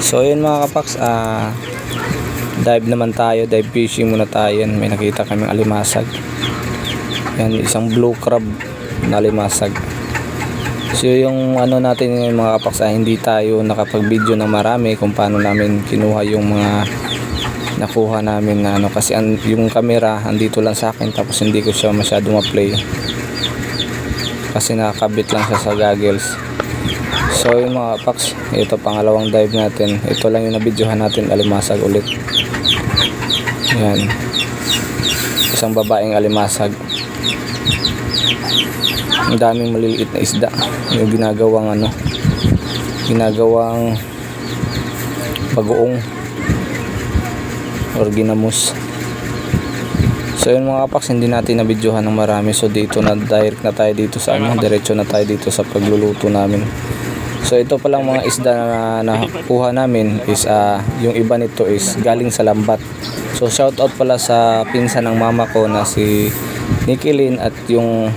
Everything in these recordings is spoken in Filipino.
So yun mga kapaks, ah dive naman tayo, dive fishing muna tayo. Yan, May nakita kaming alimasag. Yan, isang blue crab na alimasag. So yung ano natin mga kapaks, ah, hindi tayo nakapag-video ng marami kung paano namin kinuha yung mga nakuha namin na ano kasi ang, yung camera andito lang sa akin tapos hindi ko siya masyado ma-play kasi nakakabit lang siya sa goggles So yung mga paks, ito pangalawang dive natin. Ito lang yung nabidyohan natin alimasag ulit. Yan. Isang babaeng alimasag. Ang daming maliliit na isda. Yung ginagawang ano, ginagawang bagoong or ginamos. So yun mga kapaks, hindi natin nabidyohan ng marami. So dito na direct na tayo dito sa ano, diretso na tayo dito sa pagluluto namin. So ito palang mga isda na nakuha namin is ah, yung iba nito is galing sa lambat. So shout out pala sa pinsan ng mama ko na si Nikilin at yung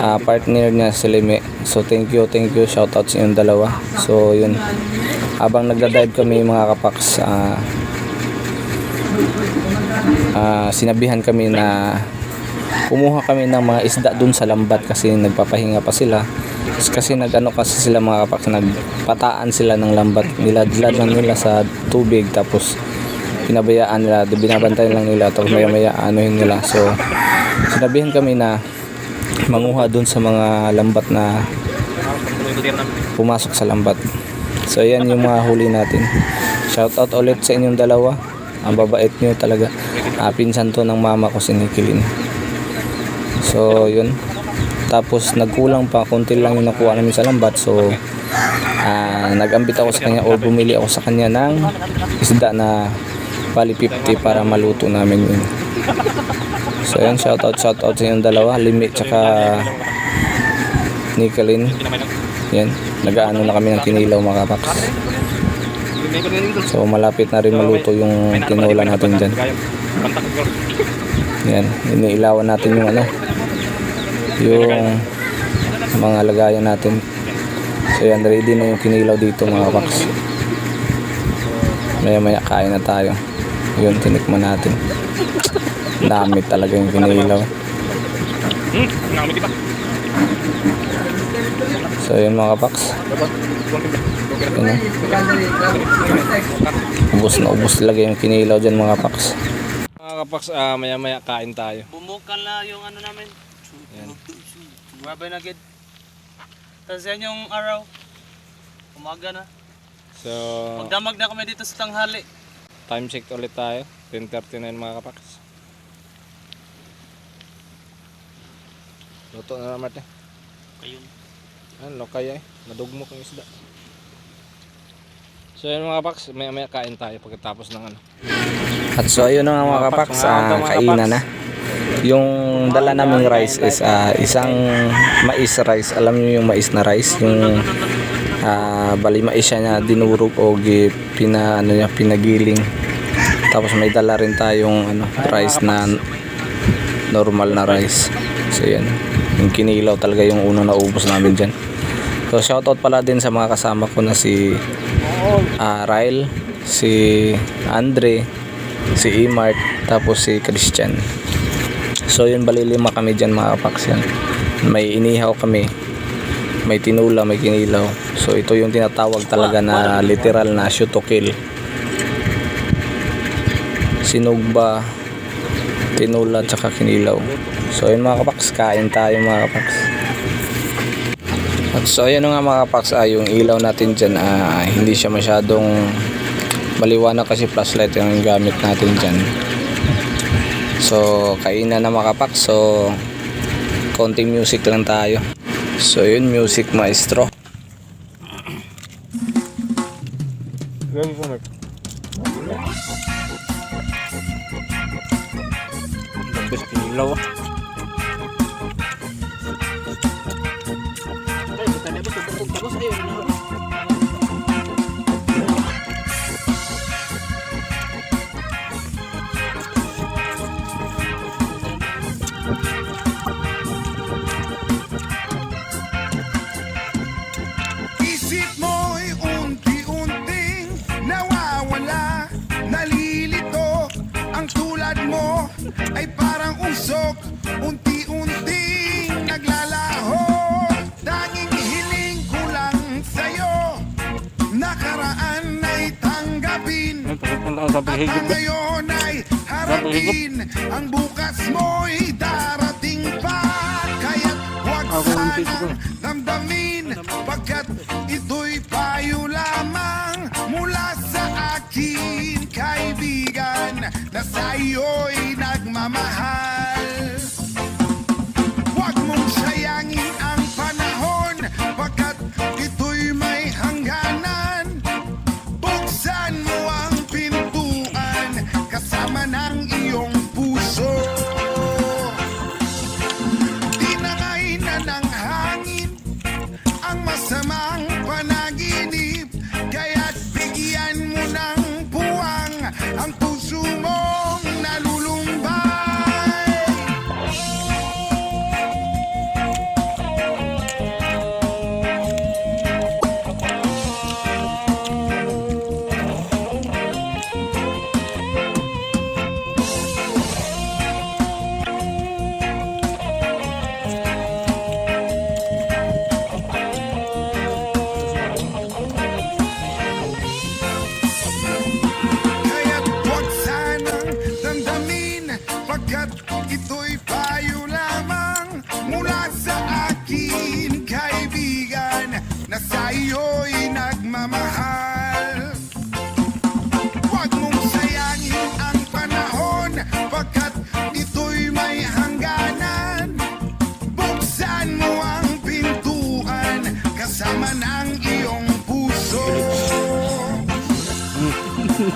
ah, partner niya si Lime. So thank you, thank you, shout out sa inyong dalawa. So yun, habang nagda-dive kami mga kapaks, ah, ah, sinabihan kami na kumuha kami ng mga isda dun sa lambat kasi nagpapahinga pa sila kasi nagano kasi sila mga kapak nagpataan sila ng lambat. Nilad-lad lang nila sa tubig tapos pinabayaan nila binabantayan lang nila tapos maya maya anuhin nila. So sinabihan kami na manguha dun sa mga lambat na pumasok sa lambat. So yan yung mga huli natin. Shout out ulit sa inyong dalawa. Ang babait nyo talaga. Ah, pinsan to ng mama ko si Nikilin so yun tapos nagkulang pa konti lang yung nakuha namin sa lambat. So ah, nagambit ako sa kanya or bumili ako sa kanya ng isda na bali 50 para maluto namin yun. So yan shout out shout out sa inyong dalawa Limi tsaka Nicolin. Yan nagaano na kami ng tinilaw mga kapaks so malapit na rin maluto yung tinola natin dyan. Yan iniilawan natin yung ano yung mga lagayan natin. So yan ready na yung kinilaw dito mga paks maya maya kain na tayo. Yun tinikman natin. Dami talaga yung kinilaw. So yun mga paks yun, oh. ubos na ubos talaga yung kinilaw dyan mga paks mga kapaks maya maya kain tayo. Bumukal na yung ano namin. Grabe na gid. Tapos yan yung araw. Umaga na. so Magdamag na kami dito sa tanghali. Time check ulit tayo. 10.39 mga kapaks. Luto na naman eh. Ayun. Ano, kaya eh. Nadugmok yung isda. So yun mga kapaks, maya maya kain tayo pagkatapos ng ano. At so ayun na nga mga kapaks, ah, kainan na. Yung dala naming rice is ah, isang mais rice. Alam niyo yung mais na rice, yung ah, bali mais siya na dinurog o pina, ano niya, pinagiling. Tapos may dala rin tayong ano, rice na normal na rice. So yan. Yung kinilaw talaga yung unang naubos namin dyan. So shoutout pala din sa mga kasama ko na si ah, Ryle, si Andre, si Imart, tapos si Christian. So yun bali lima kami dyan mga kapaks yan. May inihaw kami, may tinula, may kinilaw. So ito yung tinatawag talaga na literal na shoot to kill. Sinugba, tinula, tsaka kinilaw. So yun mga kapaks, kain tayo mga kapaks. At so ayun nga mga kapaks, ah, yung ilaw natin dyan, ah, hindi siya masyadong maliwanag kasi flashlight yung gamit natin dyan. So kainan na mga kapaks, so konting music lang tayo. So yun, music maestro. Po, Mark. Labis kinilaw ah. Isip mo'y unti-unti ay parang usok. Unti-unting naglalaho. Tanging hiling ko lang sa'yo. Nakaraan ay tanggapin. At ang ngayon ay harapin. Ang bukas mo'y darating pa. Kaya't huwag sanang damdamin na sa'yo'y nagmamahal.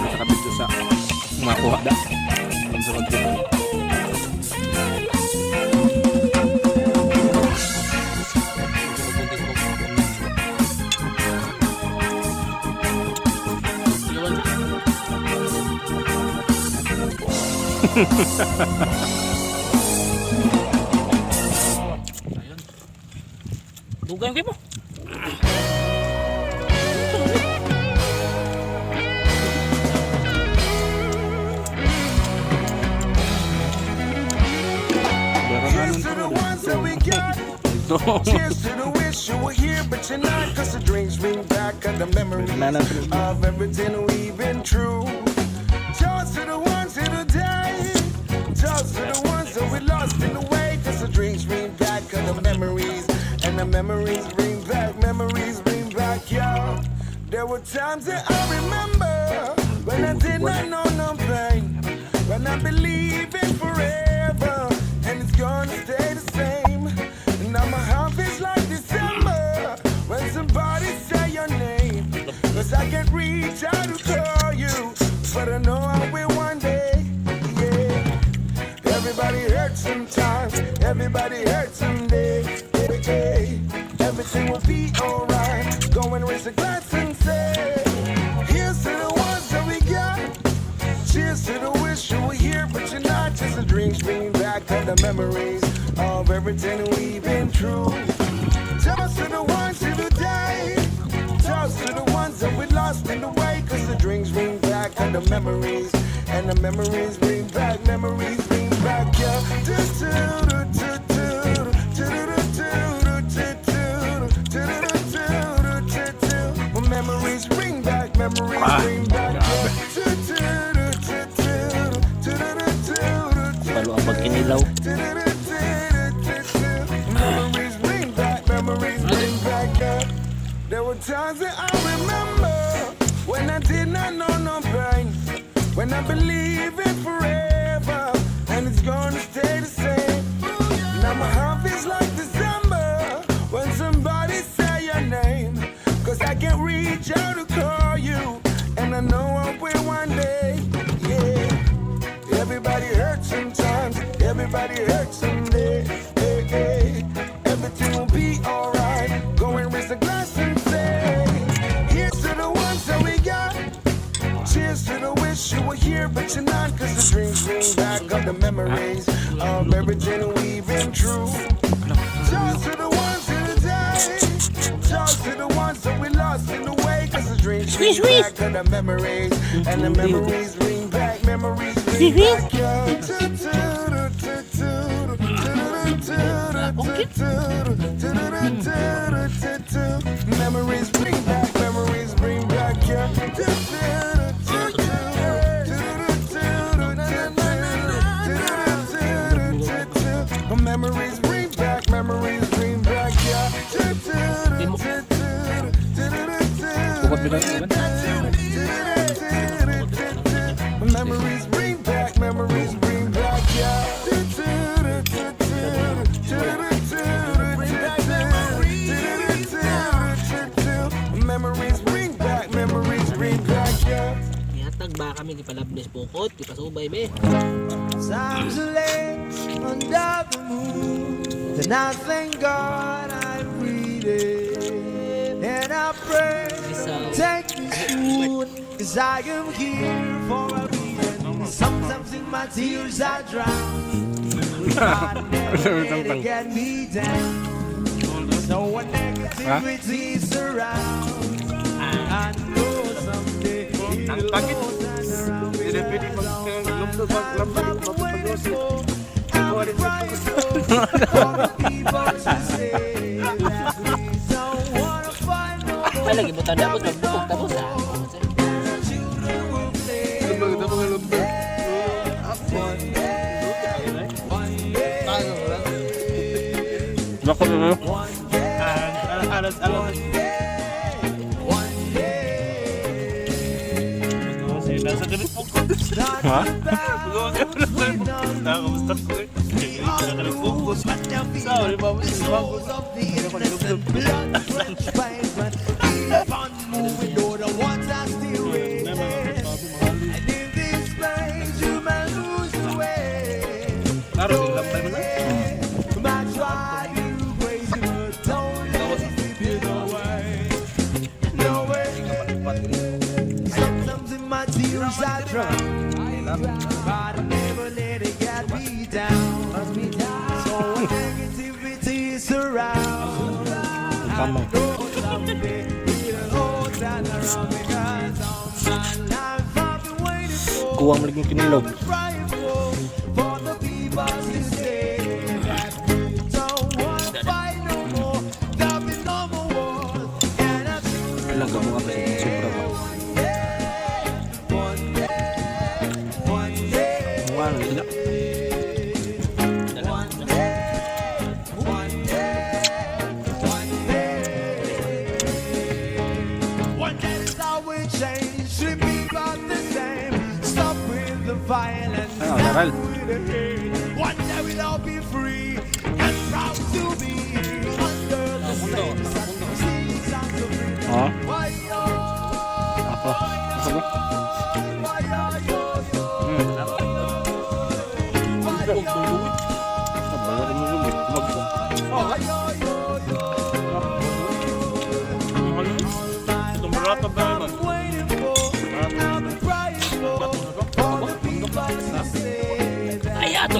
nakakabit ko sa kumakuha da sa Ha ha ha ha. The ones that we got Cheers to the wish you were here, but you're the drinks bring back the memories of everything we've been through. Toast to the ones here today. Toast to the ones that we lost in the way. Cause the drinks bring back all the memories. The memories bring back, memories bring back, yo. There were times that I remember when I did not know no pain. When I believe in forever. And it's gonna stay the same. And Now my heart feels like December when somebody say your name. Cause I can't reach out to call you, but I know I will one day. Everybody hurts sometimes, everybody hurts memories of everything we've been through. Toast to the ones here today. Toast to the ones that we lost in the way. Cause the dreams bring back and the memories. And the memories bring back, memories bring back, yeah. Do. Memories bring back, memories bring back. times that I remember when I did not know no pain, when I believe in forever and it's gonna stay the same. Now my heart is like December when somebody say your name, cause I can't reach out to call you, and I know I will one day. Yeah, everybody hurts sometimes, everybody hurts. Were here, but you're. Cause the dreams bring back of the memories of everything we've been through. Cheers to the ones who died. Cheers to the ones that we lost in the way. Cause the dreams bring back of the memories. And the memories bring back, memories bring back. yeah. Memories bring back, Memories bring back, memories bring back, yeah. Memories bring back, memories bring back, yeah. Yatag ba kami di palabnes pukot, di pasubay be. Times are late under the moon. Then I thank God me soon. Cause I am here for a reason. Sometimes in my tears I drown. It get me down. So when negativity surrounds, I know someday it'll all turn around. Mag-lumdog, mag-lumdog, Ay lagi butan dapat magbukog tapos ah. Ganun po ko. Sorry, mama. Sorry, for. Kuwang mo yung kinilog. Why, oh, Ako. Ako ba?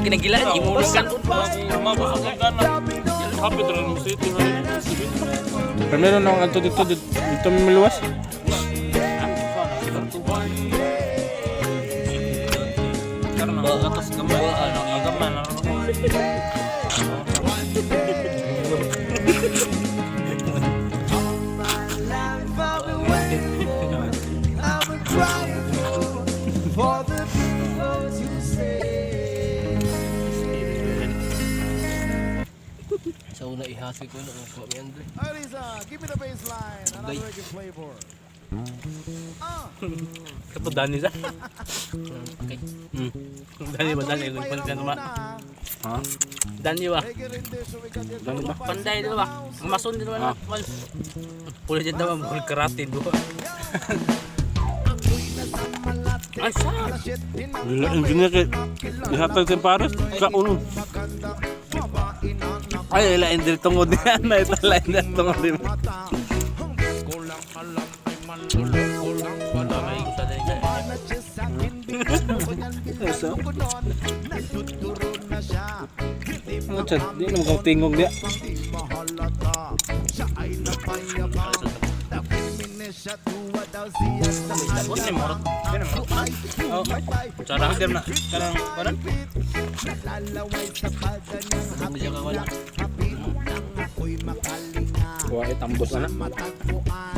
Ginagilan imulog kan Mabusok ka na. Kapit rin mo city. Primero na ang dito dito dito may maluwas. Karena atas gambar. Ano, gambar. Sa una ihasi ko na ko mi Andre. Alisa, give me the bass line, and Gay. I'll make it flavor. Kato Dani sa. Okay. Hmm. Dani ba Dani? Nagpalitan naman. Ha? Dani ba? Can Dani ba? Panday dito ba? Mason dito ba? Pula dyan naman. Mul karate dito. Bila engineer kay ihatag sa Paris sa uno. Ay, lain din tungod niya na ito lain din tungod niya. Ano chat? Di na mo tingog dia. Cara hadir na. Karang kanan. Kuha ay tambos na.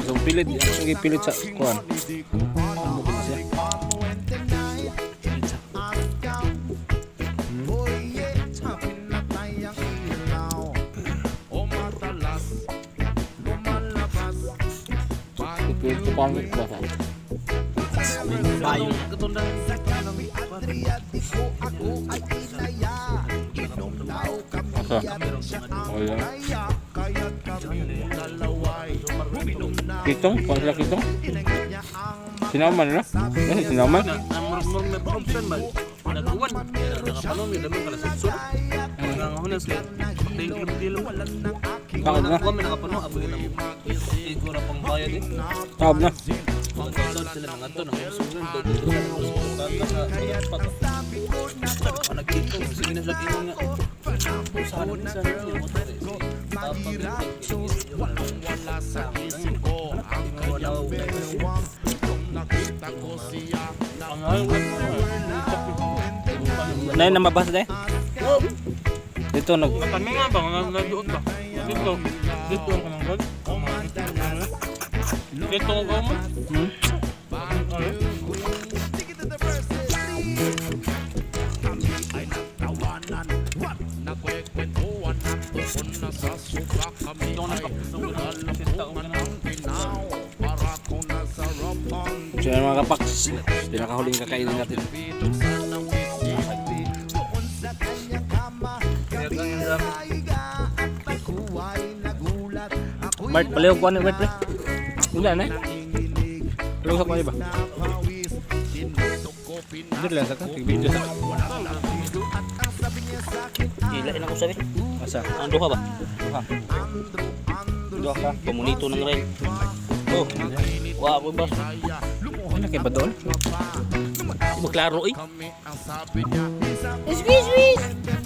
So pilit, sige pilit sa kuan. Pilit ko pangit ba sa? Bayong katundang. Asa? Oh ya. Kitong? Kuha sila kitong? Sinaman na? Eh, sinaman? Ang murmur na Siguro pang bayad din. Takot na. Mag-consult sila ng ato ng sunan do dito sa hospital na pato. Nagkito sige na sa tingin nga. Saan ni sa niya mo tare. Wala sa ko ang daw. Ang ayaw Nay na mabasa day? Dito nag Kami nga ba? Ba? Dito. Dito ang kamangkag. Dito ang kamo. Hmm? So yan mga kapaks, pinakahuling kakainin natin. Bart, palihog ko ano, Bart, pre? Wala na eh. Sa ko ba? Hindi lang sa ka, tig-video sa Gila ina ko sabi. Asa? Ang duha ba? Duha. Duha ka. Komunito ng rail. Oh. Wa mo ba? Ano kay ba doon? Maklaro eh. Ito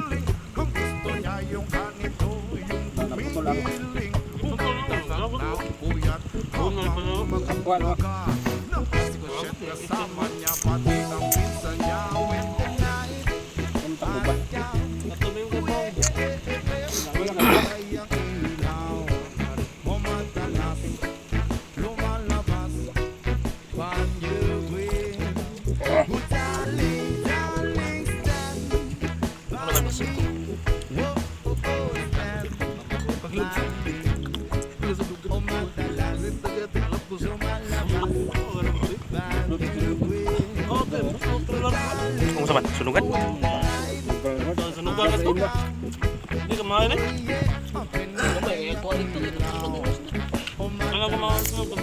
sa sila nagsimuni nga Ano ko mahal sa pag